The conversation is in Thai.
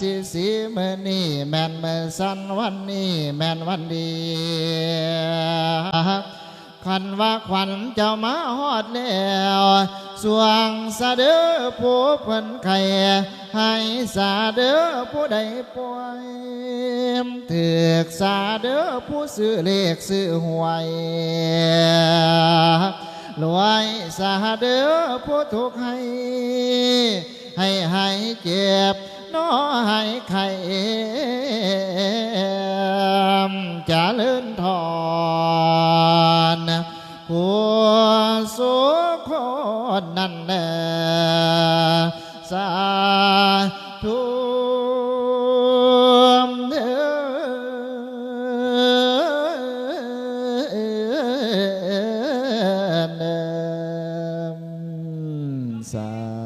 สีสีมือนี่แม่นมือสันวันนี้แม่นวันดีขันว่าขวัญเจ้ามาฮอดแล้วสวงสะเด้อผู้เพิ่นไข่ให้สาเด้อผู้ใดป่วยเถือกสาเด้อผู้ซื้อเลขซื้อหวยรวยสาเด้อผู้ทุกข์ให้ ให้ให้เจ็บ น้อยไข่จะเลื่อนทอนหัวสุคนนั่นแหลสาธุสา